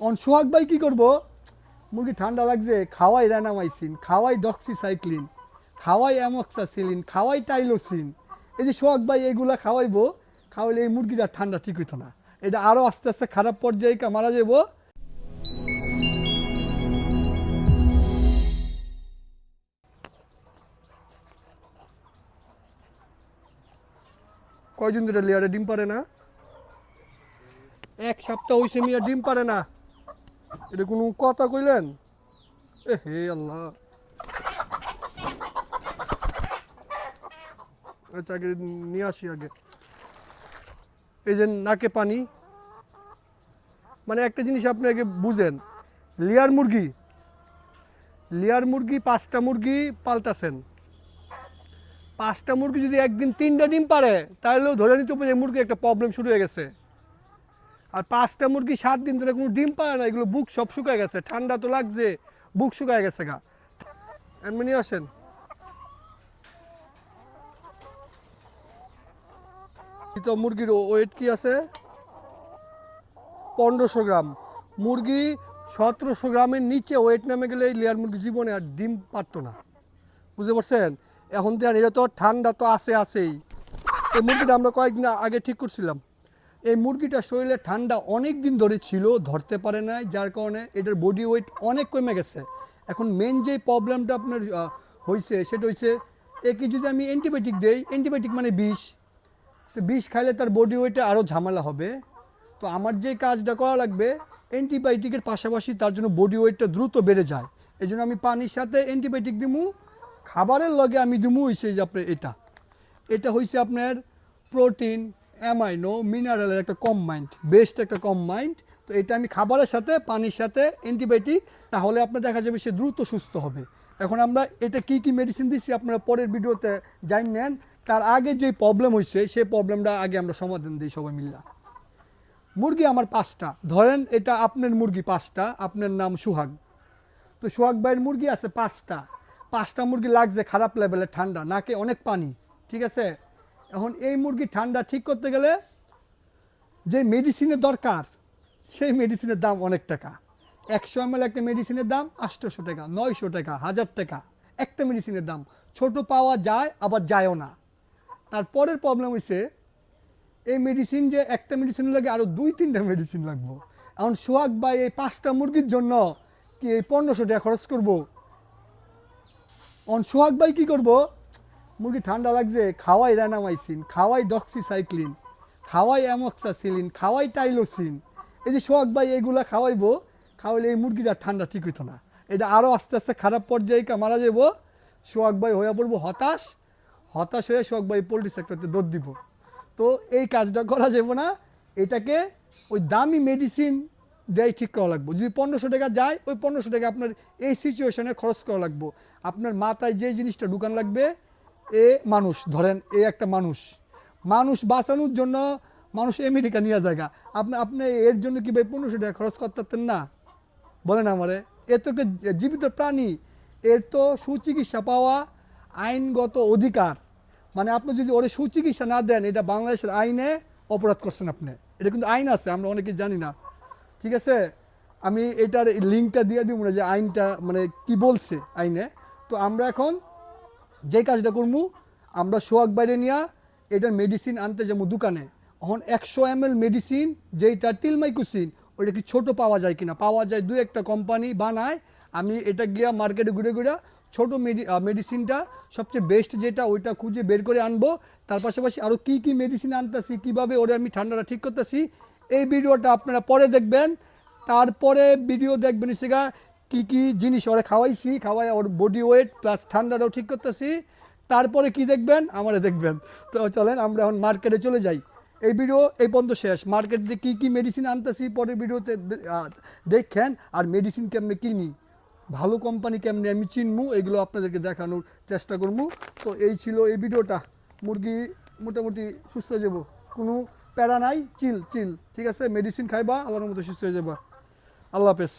On সোহাগ ভাই কি করব? মুরগি ঠান্ডা লাগছে, খাওয়াই র্যানামাইসিন খাওয়াই ডক্সিসাইক্লিন খাওয়াই অ্যামক্সাসিলিন খাওয়াই টাইলোসিন এই যে সোহাগ ভাই এগুলা খাওয়াইবো, খাওয়াইলে এই মুরগিটা ঠান্ডা ঠিক হইতো না। এটা আরও আস্তে আস্তে খারাপ পর্যায়ে মারা যাব কয়দিন ধরে লেয়ারে ডিম পারে না? এক সপ্তাহ হইছে মিয়া, ডিম পারে না। এটা কোনো কথা কইলেন? এ হে আল্লাহ। আচ্ছা আগে নিয়ে আসি আগে। এই যে নাকে পানি মানে একটা জিনিস আপনি আগে বুঝেন, লেয়ার মুরগি লেয়ার মুরগি পাঁচটা মুরগি পাল্টাছেন পাঁচটা মুরগি যদি একদিন তিনটা ডিম পারে, তাহলেও ধরে নিতে যে মুরগি একটা প্রবলেম শুরু হয়ে গেছে। আর পাঁচটা মুরগি সাত দিন ধরে কোনো ডিম পায় না, এগুলো বুক সব শুকায় গেছে, ঠান্ডা তো লাগছে, বুক শুকায় গেছে গা। এমনি আসেন। তো মুরগির ওয়েট কি আছে? পনেরোশো গ্রাম। মুরগি সতেরোশো গ্রামের নিচে ওয়েট নামে গেলে এই লেয়ার মুরগি জীবনে আর ডিম পারতো না। বুঝতে পারছেন? এখন দেন, এটা তো ঠান্ডা তো আছে, আছেই। এই মুরগিটা আমরা কয়েকদিন আগে ঠিক করছিলাম। এই মুরগিটা শরীরে ঠান্ডা অনেক দিন ধরে ছিল, ধরতে পারে নাই, যার কারণে এটার বডি ওয়েট অনেক কমে গেছে। এখন মেন যে প্রবলেমটা আপনার হয়েছে সেটা হচ্ছে একে যদি আমি অ্যান্টিবায়োটিক দেই অ্যান্টিবায়োটিক মানে বিষ। তো বিষ খাইলে তার বডি ওয়েটে আরও ঝামেলা হবে। তো আমার যে কাজটা করা লাগবে অ্যান্টিবায়োটিকের পাশাপাশি তার জন্য বডি ওয়েটটা দ্রুত বেড়ে যায়। এই জন্য আমি পানির সাথে অ্যান্টিবায়োটিক দিমু, খাবারের লগে আমি দিমু হয়েছে যে আপনার এটা। এটা হয়েছে আপনার প্রোটিন অ্যামাইনো মিনারেলের একটা কম মাইন্ড বেস্ট একটা কম মাইন্ড তো এটা আমি খাবারের সাথে, পানির সাথে অ্যান্টিবায়োটিক তাহলে আপনার দেখা যাবে সে দ্রুত সুস্থ হবে। এখন আমরা এটা কি কি মেডিসিন দিচ্ছি আপনারা পরের ভিডিওতে জান নেন। তার আগে যে প্রবলেম হয়েছে সেই প্রবলেমটা আগে আমরা সমাধান দিই সবাই মিল্লা। মুরগি আমার পাঁচটা। ধরেন এটা আপনার মুরগি পাঁচটা, আপনার নাম সুহাগ। তো সোহাগ ভাইয়ের মুরগি আছে পাঁচটা। পাঁচটা মুরগি লাগছে খারাপ লেভেলের ঠান্ডা, নাকে অনেক পানি, ঠিক আছে? এখন এই মুরগি ঠান্ডা ঠিক করতে গেলে যে মেডিসিনের দরকার, সেই মেডিসিনের দাম অনেক টাকা। একশো এম একটা মেডিসিনের দাম আটশোশো টাকা, নয়শো টাকা, হাজার টাকা। একটা মেডিসিনের দাম। ছোট পাওয়া যায়, আবার যায়ও না। তারপরের প্রবলেম হচ্ছে এই মেডিসিন যে একটা মেডিসিন লাগে আরও দুই, তিনটা মেডিসিন লাগবো। এখন সোহাগ ভাই এই পাঁচটা মুরগির জন্য কি এই পনেরোশো টাকা খরচ করব? অন সোহাগ ভাই কী করব? মুরগি ঠান্ডা লাগছে, খাওয়াই র্যানামাইসিন খাওয়াই ডক্সিসাইক্লিন খাওয়াই অ্যামক্সাসিলিন খাওয়াই টাইলোসিন এই যে সোহাগ ভাই এগুলা খাওয়াইবো, খাওয়াইলে এই মুরগিটা ঠান্ডা ঠিক হইতো না। এটা আরও আস্তে আস্তে খারাপ পর্যায়ে মারা যাব সোহাগ ভাই হয়ে পড়ব হতাশ। হতাশ হয়ে সোহাগ ভাই পোলট্রি সেক্টরতে দৌড় দিব। তো এই কাজটা করা যাবে না। এটাকে ওই দামি মেডিসিন দেয় ঠিক করা লাগবে। যদি পনেরোশো টাকা যায়, ওই পনেরোশো টাকা আপনার এই সিচুয়েশনে খরচ করা লাগবো। আপনার মাথায় যে জিনিসটা ঢুকান লাগবে এ মানুষ, ধরেন এ একটা মানুষ। মানুষ বাঁচানোর জন্য মানুষ আমেরিকা নিয়ে জায়গা আপনি আপনি এর জন্য কি ভাই পনেরোশো টাকা খরচ করতে পারতেন না? বলেন আমারে। এ তো জীবিত প্রাণী। এর তো সুচিকিৎসা পাওয়া আইনগত অধিকার। মানে আপনি যদি ওরে সুচিকিৎসা না দেন, এটা বাংলাদেশের আইনে অপরাধ করছেন আপনি। এটা কিন্তু আইন আছে, আমরা অনেকে জানি না। ঠিক আছে? আমি এটার লিঙ্কটা দিয়ে দিব না যে আইনটা মানে কি বলছে আইনে। তো আমরা এখন যে কাজটা করব আমরা সোয়াগ বাইরে নিয়ে এটার মেডিসিন আনতে যাব দোকানে। এখন একশো এম এল মেডিসিন যেইটা টিলমাইকুসিন ওইটা কি ছোট পাওয়া যায় কিনা? পাওয়া যায় দু একটা কোম্পানি বানায়, আমি এটা গিয়া মার্কেটে ঘুরে ঘুরে ছোটো মেডি মেডিসিনটা সবচেয়ে বেস্ট যেটা, ওইটা খুঁজে বের করে আনব। তার পাশাপাশি আরও কী কী মেডিসিন আনতেছি, কীভাবে ওরে আমি ঠান্ডাটা ঠিক করতেছি, এই ভিডিওটা আপনারা পরে দেখবেন। তারপরে ভিডিও দেখবেন সেগা কি কি জিনিস ওরা খাওয়াইছি খাওয়াই ওর বডি ওয়েট প্লাস ঠান্ডাটাও ঠিক করতেছি। তারপরে কি দেখবেন? আমারে দেখবেন। তো চলেন, আমরা এখন মার্কেটে চলে যাই। এই ভিডিও এই পর্যন্ত শেষ। মার্কেটে কি কি মেডিসিন আনতেছি পরের ভিডিওতে দেখেন। আর মেডিসিন কেমনে কিনি, ভালো কোম্পানি কেমনে আমি চিনমু, এগুলো আপনাদেরকে দেখানোর চেষ্টা করব তো এই ছিল এই ভিডিওটা মুরগি মোটামুটি সুস্থ হয়ে যাব। কোনো প্যারা নাই চিল চিল ঠিক আছে? মেডিসিন খাইবা, আল্লাহর মতো সুস্থ হয়ে যাবা। আল্লাহ হাফেজ।